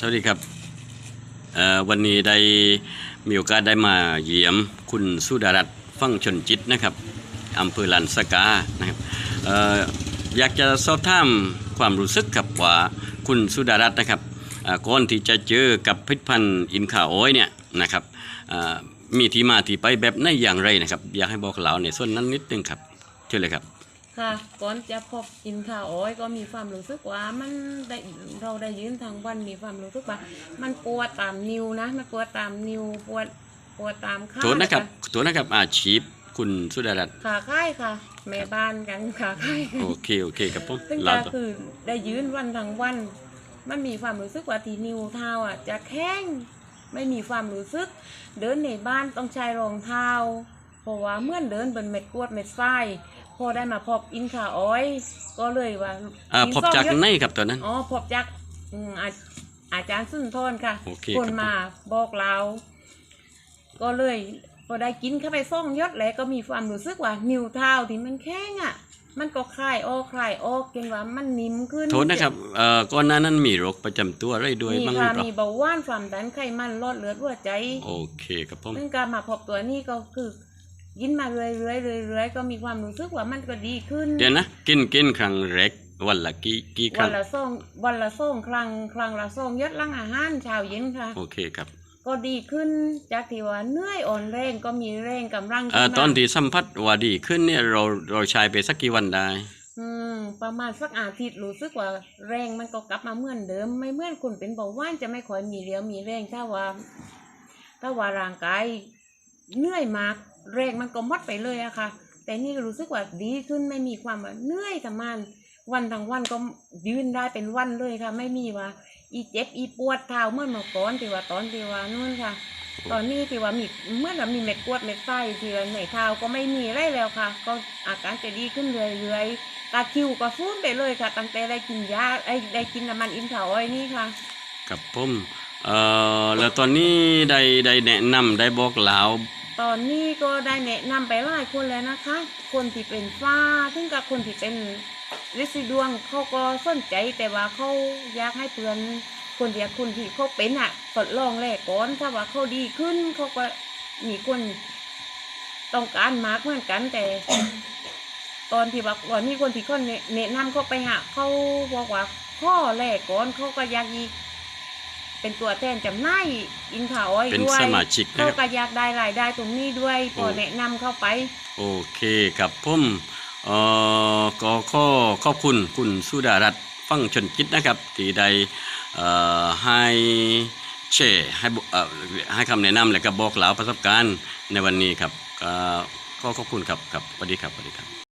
สวัสดีครับวันนี้ได้มีโอกาสได้มาเยี่ยมคุณสุดารัตน์ฟังชนจิตนะครับอำเภอลันสกานะครับอออยากจะสอบถามความรู้สึกครับว่าคุณสุดารัตน์นะครับก่อนที่จะเจอกับพิษพันธ์อินข่าโอ้อยเนี่ยนะครับมีที่มาที่ไปแบบไหนอย่างไรนะครับ อยากให้บอกเราในส่วนนั้นนิดนึงครับเชิญเลยครับ ค่ะก่อนจะพบกินข้าวอ้อยก็มีความรู้สึกว่ามันได้เราได้ยืนทางวันมีความรู้สึกว่า มันปวดตามนิ้วนะมันปวดตามนิ้วปวดปวดตามขาตัวนะครับตัวนะครับอาชีพคุณสุดารัตน์ขาค่ายค่ะแม่บ้านกันขาค่ายกันโอเคโอเคครับผมซึ่งเราก็คือได้ยืนวันทางวัน มันมีความรู้สึกว่าที่นิ้วเท้าอะจะแข็งไม่มีความรู้สึก เดินในบ้านต้องใช้รองเท้าเพราะว่าเมื่อนเดินบนเม็ดกรวดเม็ดทราย พอได้มาพบอินขาอ้อย ก็เลยว่าอ่ากินพบส้มจากเยอะไหนครับตอนนั้น อ๋อพบจากอืมอาอาจารย์สุนทรค่ะโอเคคนครับมาบอกเรา ก็เลยพอได้กินเข้าไปซ่องยศแล้วก็มีความรู้สึกว่า นิ้วเท้าที่มันแข็งอะ มันก็คลายออกคลายออกจนว่ามันนิ่มขึ้น โทษนะครับเอ่อก่อนหน้านั้นมีโรคประจำตัวอะไรด้วยมีบ้างหรืค่ะอเปล่ามีเบาหวานความดันไขมันหลอดเลือดหัวใจ โอเคครับผม ซึ่งการมาพบตัวนี้ก็คือ กินมาเรื่อยๆเรื่อยๆก็มีความรู้สึกว่ามันก็ดีขึ้น เดี๋ยวนะ กินกินครั้งแรกวันละกี่กี่ควัรั้นงละส่งวันละส่งครั้งครั้งละส่งยศลังอาหารเช้าเย็นค่ะ โอเคครับ ก็ดีขึ้นจากที่ว่าเหนื่อยอ่อนแรงก็มีแรงกำลังเอ่อขึ้มาตอนที่สัมผัสว่าดีขึ้นเนี่ยเราเราใช้ไปสักกี่วันได้อืมประมาณสักอาทิตย์รู้สึกว่าแรงมันก็กลับมาเหมือนเดิม ไม่เหมือนคนเป็นเบาหวานจะไม่ค่อยมีเรี่ยวมีแรงถ้าว่า ถ้าว่าร่างกายเหนื่อยมาก แรงมันก็หมดไปเลยอะค่ะ แต่นี่รู้สึกว่าดีขึ้นไม่มีความว่าเหนื่อยทำมัน วันทั้งวันก็ยืนได้เป็นวันเลยค่ะ ไม่มีว่า อีเจ็บอีปวดเท้าเมื่อเมื่อก่อนที่ว่าตอนที่ว่านู่นค่ะ ตอนนี้ที่ว่ามีเมื่อเรามีเม็ดกวดเม็ดไส้ที่ว่าในเท้าก็ไม่มีไรแล้วค่ะ ก็อาการจะดีขึ้นเรื่อยๆตาคิวก็ฟุ้นไปเลยค่ะ ตั้งแต่ได้กินยาไอ้ได้กินน้ำมันอินเถาไอ้นี่ค่ะ กับผมเอ่อแล้วตอนนี้ได้ได้แนะนำได้บอกเล่าว ตอนนี้ก็ได้แนะนำไปหลายคนแล้วนะคะ คนที่เป็นฝ้าถึงกับคนที่เป็นฤทธิ์ดวงเขาก็สนใจแต่ว่าเขาอยากให้เพื่อนคนเดียวคนที่เขาเป็นอะทดลองแรกก่อนถ้าว่าเขาดีขึ้นเขาก็มีคนต้องการมากเหมือนกันแต่ ตอนที่ว่าก่อนนี้คนที่เขาแนะนำเขาไปหาเขาบอกว่าข้อแรกก่อนเขาก็อยากอี เป็นตัวแทนจำหน่ายอินข่าวอ้อยเป็นด้วยสมาชิกนะเขาครับก็อยากได้รายได้ตรงนี้ด้วยพอโอ้ แนะนำเข้าไป โอเคครับผมเอ่อก็ขอขอบคุณคุณสุดารัตน์ฟังชนจิตนะครับที่ได้เอ่อให้แชร์ให้บอกเอ่อให้คำแนะนำและก็บอกเล่าประสบการณ์ในวันนี้ครับก็ขอขอบคุณครับครับสวัสดีครับสวัสดีครับ